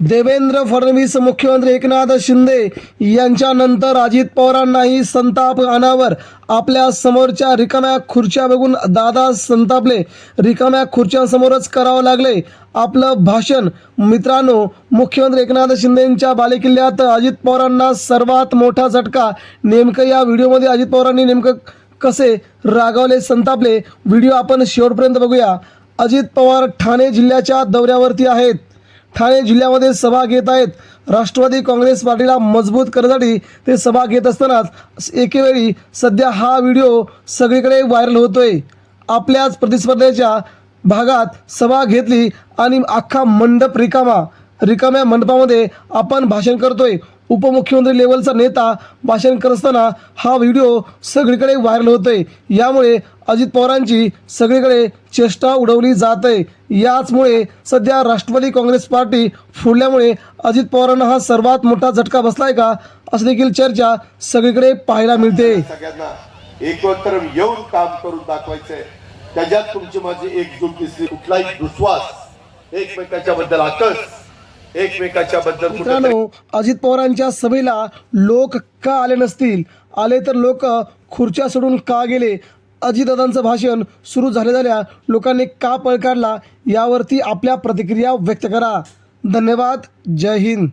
देवेंद्र फडणवीस मुख्यमंत्री एकनाथ शिंदे यांच्यानंतर अजित पवारांनाही संताप अनावर. आपल्या समोरच्या रिकाम्या खुर्च्या बघून दादा संतापले. रिकाम्या खुर्च्यांसमोरच करावं लागले. आपलं भाषण. मित्रांनो मुख्यमंत्री एकनाथ शिंदेंच्या बालेकिल्ल्यात अजित पवारांना सर्वात मोठा झटका. नेमकं या व्हिडिओमध्ये अजित पवारांनी नेमकं कसे रागावले संतापले व्हिडिओ आपण शेवटपर्यंत बघूया. अजित पवार ठाणे जिल्ह्याच्या दौऱ्यावरती आहेत. ठाणे जिल्ह्यामध्ये सभा घेत आहेत. राष्ट्रवादी काँग्रेस पार्टीला मजबूत करण्यासाठी ते सभा घेत असतानाच एकेवेळी सध्या हा व्हिडिओ सगळीकडे व्हायरल होतोय. आपल्याच प्रतिस्पर्धेच्या भागात सभा घेतली आणि अख्खा मंडप रिकामा रिकाम्या मंडपामध्ये आपण भाषण करतोय. उपमुख्यमंत्री लेवलचा नेता भाषण करत असताना हा व्हिडिओ सगळीकडे व्हायरल होतोय. यामुळे अजित पवारांची सगळीकडे चेष्टा उडवली जात आहे याचमुळे सध्या राष्ट्रवादी काँग्रेस पार्टी फुडल्यामुळे अजित पवारांना हा सर्वात मोठा झटका बसलाय का असं देखील चर्चा सगळीकडे पाहायला मिळते. सगळ्यांना एकत्र येऊन काम करून दाखवायचंय. त्याच्यात तुमची माझी एकजूट दिसली. कुठलाही दुस्वास एकमेकाच्या बद्दल आकर्ष एकमेकाच्या बद्दल मित्रांनो अजित पवारांच्या सभेला लोक का आले नसतील? आले तर लोक खुर्च्या सोडून का गेले? अजितदादांचं भाषण सुरू झाले झाल्या लोकांनी का पळ काढला? यावरती आपल्या प्रतिक्रिया व्यक्त करा. धन्यवाद. जय हिंद.